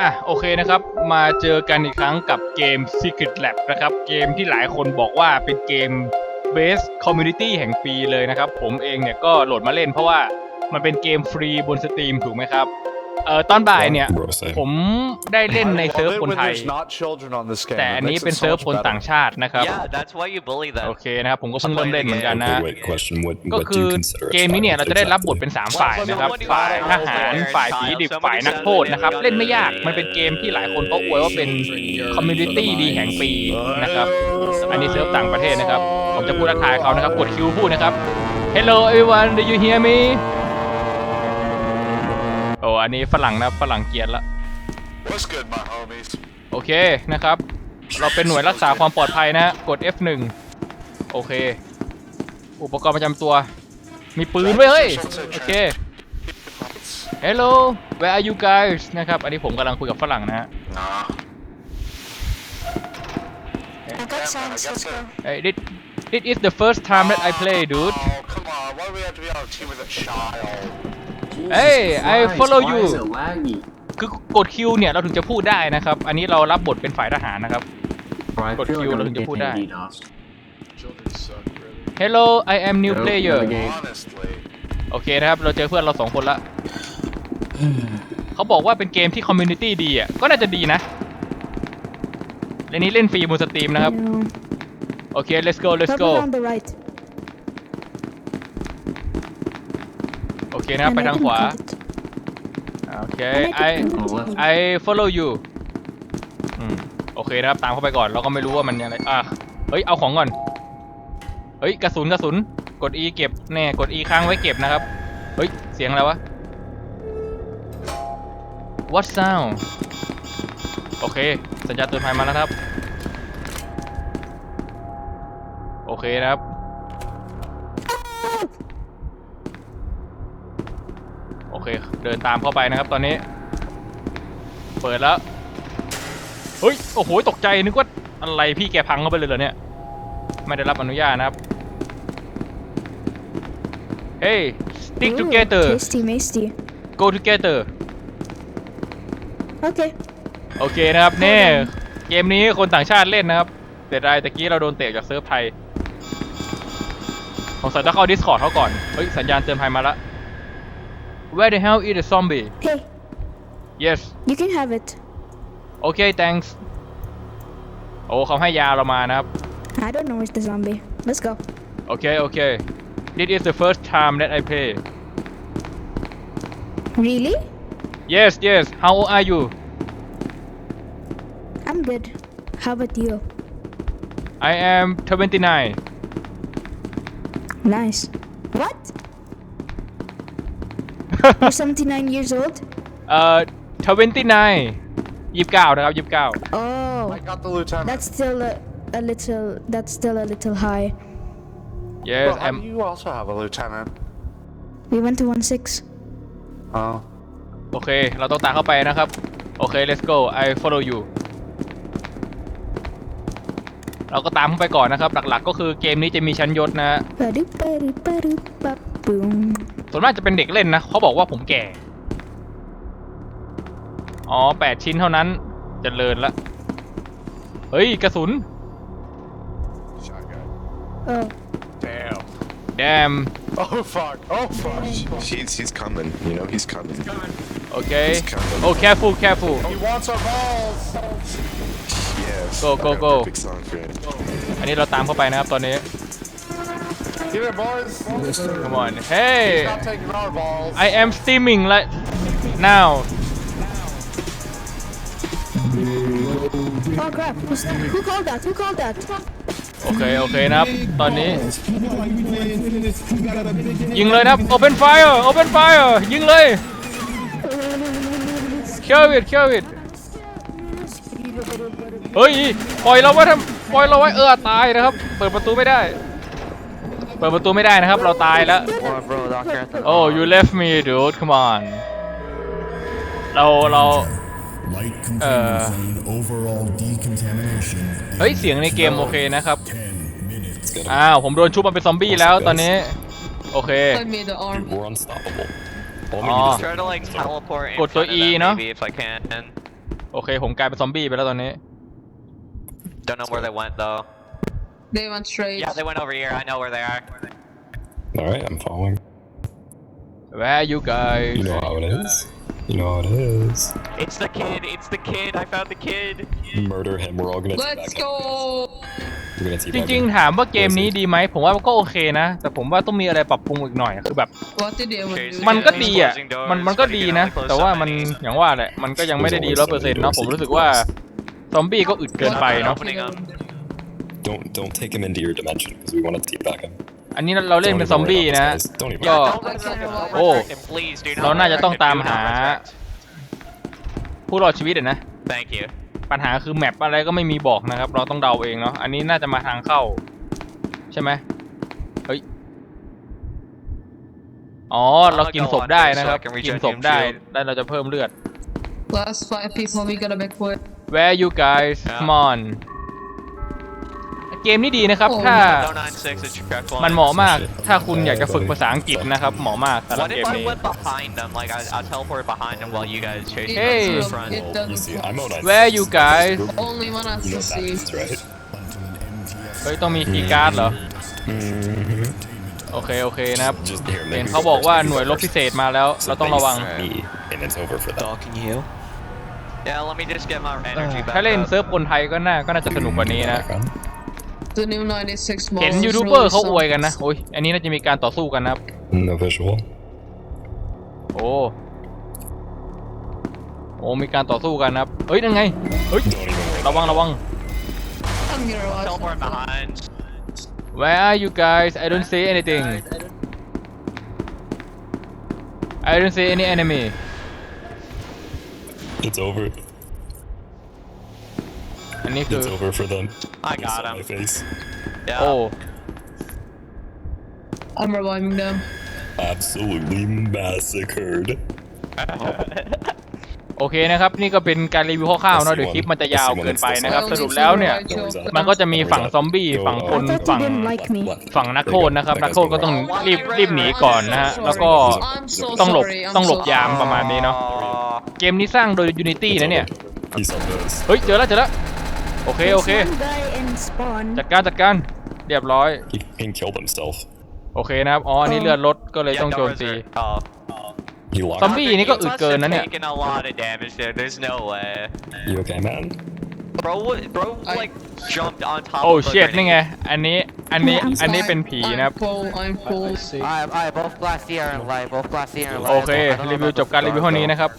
อะโอเคนะครับ มาเจอกันอีกครั้งกับเกม Secret Lab นะครับ เกมที่หลายคนบอกว่าเป็นเกม Best Community แห่งปีเลยนะครับ ผมเองเนี่ยก็โหลดมาเล่นเพราะว่ามันเป็นเกมฟรีบนสตรีมถูกไหมครับ เอ่อตอนบ่ายเนี่ย ผมได้เล่นในเซิร์ฟคนไทย แต่อันนี้เป็นเซิร์ฟคนต่างชาตินะครับ Yeah, that's why you bully them. โอเคนะครับ ผมก็เพิ่งเริ่มเล่นเหมือนกันนะ Wait, question. What, ก็ what do คือ you consider a เกมนี้เนี่ยเราจะได้รับบทเป็น 3 ฝ่ายนะครับ ฝ่ายทหาร ฝ่ายผีดิบ ฝ่ายนักโทษนะครับ เล่นไม่ยาก มันเป็นเกมที่หลายคนเขาอวยว่าเป็นคอมมูนิตี้ดีแห่งปีนะครับ อันนี้เซิร์ฟต่างประเทศนะครับ ผมจะพูดทักทายเขานะครับ กดคิวพูดนะครับ Hello everyone do you hear me โอ้อันนี้ฝรั่งนะฝรั่งเกรียนละ What's good, my homies? โอเคนะครับ เราเป็นหน่วยรักษาความปลอดภัยนะฮะกด F1 โอเค อุปกรณ์ประจำตัว มีปืนไว้ยเฮ้ย โอเค Hello where are you guys นะครับ อันนี้ผมกำลังคุยกับฝรั่งนะฮะ Nah. I got sounds, let's go. Hey, this this is the first time that I play dude Oh, come on. Why do we have to be on a team with a child? Hey I follow you Why is it laggy? คือกดคิวเนี่ยเราถึงจะพูดได้นะครับ อันนี้เรารับบทเป็นฝ่ายทหารนะครับ Bro, I Got feel Q like là I'm đừng cho phu getting đại. DDoSed. Children suck, really. Hello I am new Nope, player another game. Honestly. โอเคนะครับ เราเจอเพื่อนเราสองคนละ เขาบอกว่าเป็นเกมที่คอมมูนิตี้ดีอะ ก็น่าจะดีนะเล่นนี้เล่นฟรีบนสตรีมนะครับ No. โอเค let's go let's go Probably on the right. โอ เคนะครับไป And I ทาง didn't ขวา cut it. โอเค And I I didn't On the cut left. it. I follow you อืมโอเคนะครับตามเข้าไปก่อนเราก็ไม่รู้ว่ามันยังไงอะเฮ้ยเอาของก่อน เฮ้ยกระสุนกระสุน กด E เก็บแน่กด E ค้างไว้เก็บนะครับ เฮ้ยเสียงอะไรวะ What sound โอเค สัญญาณเตือนภัยมาแล้วนะครับ โอเคนะครับ เคเดินตามเข้าไปนะครับตอนนี้ เปิดแล้วเฮ้ยโอ้โหตกใจนึกว่าอะไรพี่แกพังเข้าไปเลยเหรอเนี่ยไม่ได้รับอนุญาตนะครับเฮ้ย stick Ooh, together Tasty, masty. go together Okay. โอเคนะครับเน่เกมนี้คนต่างชาติเล่นนะครับแต่ได้ตะกี้เราโดนเตะจากเซิร์ฟไทยผมใส่ต้องเข้า Discord เขาก่อน เฮ้ย สัญญาณเตือนภัยมาละ Where the hell is the zombie Hey, Yes you can have it. โอเค thanks โอ้เขาให้ยาเรามานะครับ I don't know where's the zombie. Let's go. โอเค โอเค This is the first time that I play Really? Yes yes How old are you I'm good. How about you? I am 29 Nice. What? You're 79 years old? เอ่อ29 29นะครับ29 Oh, I got the lieutenant. that's still a, a little. That's still a little high. Yes Well, how I'm do you also have a lieutenant? We went to one six. Oh. โอเค เราต้องตามเข้าไปนะครับ โอเค let's go I follow you เราก็ตามเข้าไปก่อนนะครับ หลักๆ ก็คือเกมนี้จะมีชั้นยศนะฮะ Ba-doop, ba-doop, ba-doop, ba-boom. ส่วนมากจะเป็นเด็กเล่นนะเขาบอกว่าผมแก่ อ๋อแปดชิ้นเท่านั้นเจะเลินละ เฮ้ย กระสุน Shotgun. Oh, Damn. damn Oh, fuck. Oh, fuck. He's he's coming. You know he's coming. โอเค He's coming. โอ้ careful careful He wants our balls. Yes. Go, go, I got a go. Perfect song for it. อันนี้เราตามเข้าไปนะครับตอนนี้ Get it, boys. come on hey Stop taking our balls. I am streaming right now oh crap! Who's, who called that? Who called that? โอเค โอเคนะครับ ตอนนี้ ยิงเลยนะครับ open fire open fire ยิงเลย kill it kill it เฮ้ย ปล่อยเราไว้ทำปล่อยเราไว้เออตายนะครับ เปิดประตูไม่ได้ เปิดประตูไม่ได้นะครับ เราตายแล้ว Oh you left me dude come on เราเรา Light Uh, containment zone overall decontamination. เฮ้ย เสียงในเกมโอเคนะครับ10 minutes. อ้าว ผมโดนชุบมาเป็นซอมบี้แล้วตอนนี้ โอเค Dude, we're unstoppable. All we Oh. need is Try to like teleport in Go to front of E, them no? maybe if I can. โอเค ผมกลายเป็นซอมบี้ไปแล้วตอนนี้ Don't know where they went though. They went straight. Yeah, they went over here. I know where they are. Alright, I'm following. Where you guys You know how it is. You know how it is. It's the kid. It's the kid. I found the kid. Murder him. We're all gonna Let's teabag him. go. We're gonna จ teabag ริง him. ๆ ถามว่าเกมนี้ดีไหม ผมว่าก็โอเคนะ แต่ผมว่าต้องมีอะไรปรับปรุงอีกหน่อยคือแบบ What did they Okay, do? so มันก็ Yeah, ดี he's อะ closing doors, มันมันก็ but he ดี can นะ only close แต่ว่า so มัน many. อย่างว่าแหละ มันก็ยังไม่ได้ดีร้อยเปอร์เซ็นต์เนาะ ผมรู้สึกว่า ซอมบี้ก็อึดเกินไปเนาะ Opening up. Don't don't take him into your dimension because we want to teabag him. อันนี้เราเล่นเป็นซอมบี้นะ Don't even ก็ worry Don't resurrect him. Don't Oh. resurrect him, please, dude. เราน่าจะต้องตามหา Do not resurrect. ผู้รอดชีวิตอะนะ Thank you. ปัญหาคือแมปอะไรก็ไม่มีบอกนะครับ เราต้องเดาเองเนาะอันนี้น่าจะมาทางเข้า ใช่ไหมเฮ้ยอ๋อเรากินศพได้นะครับ กินศพได้แล้วเราจะเพิ่มเลือด Last five people, we gotta be quick. Where you guys come on เกมนี้ดีนะครับ ถ้า No 96 is correct one. มันเหมาะมาก ถ้าคุณอยากจะฝึกภาษาอังกฤษนะครับ เหมาะมากสำหรับ What เก if ม I นี้ went behind them? Like, I, I'll teleport behind them while you guys chase It them Hey. from the doesn't- front. It Well, you doesn't. see, I'm work. out. Where you guys Only one has You to know see. that's right. เฮ้ยต้องมีคีย์การ์ดเหรอ โอเค โอเคนะครับ Just here. เห็น maybe เขา we บอก first ว่า because หน่วยรบพิเศษมาแล้ว it's เราต้องระวัง me, and it's over for them. Talking you? Yeah, let me just get my energy back ถ้าเล่น up. เซิร์ฟคนไทยก็น่าก็น่าจะสนุกกว่านี้นะ The new 96 model. เห็น is ยูทูบเบอร์ really เขาอวย soft. กันนะโอ้ยอันนี้น่าจะมีการต่อสู้กันนะครับ No visual. โอ้โอ้มีการต่อสู้กันนะครับเฮ้ยนั่นไงเฮ้ย Don't even worry. ระวังระวัง I'm gonna watch Teleport that. behind. Where are you guys I don't see anything I don't see any enemy It's over. อันนี้คือ It's over for them. I You got saw him. My face. โอ้ Yeah. I'm reviving them. Absolutely massacred. โอเคนะครับ นี่ก็เป็นการรีวิวคร่าวๆเนาะเดี๋ยวคลิปมันจะยาวเกินไปนะครับ สรุปแล้วเนี่ย มันก็จะมีฝั่งซอมบี้ฝั่งคน I thought you ฝั่ง didn't like me. ฝั่งนักโทษนะครับ นักโทษก็ต้องรีบรีบหนีก่อนนะฮะแล้วก็ I'm so ต้องหลบ sorry, I'm ต้องหลบ so ยามประมาณนี้เนาะ Aw. เกมนี้สร้างโดย Unity นะเนี่ย Peace out, guys. เฮ้ยเจอแล้วเจอแล้ว โอเค โอเค There's one guy in spawn. จัดการจัดการเรียบร้อย He, he killed himself. โอเคนะครับ อ๋ออันนี้เลือดลดก็เลย Yeah, ต้อง don't โจมตี resurrect- Oh. He locked. ซอมบี้นี่ก็ You อึด must เกิน have นะเนี่ย taken a lot of damage there. There's no way. You okay, man? Bro, what- bro, I- like jumped on top โอ้ of the เชิดนี่ไง grenade. อันนี้ อันนี้ I'm อันนี้ sorry. เป็นผีนะครับ I'm full, I'm full. I, I both glass here and light, both glass here and light. โอเค รีวิวจบการรีวิวเท่านี้นะครับ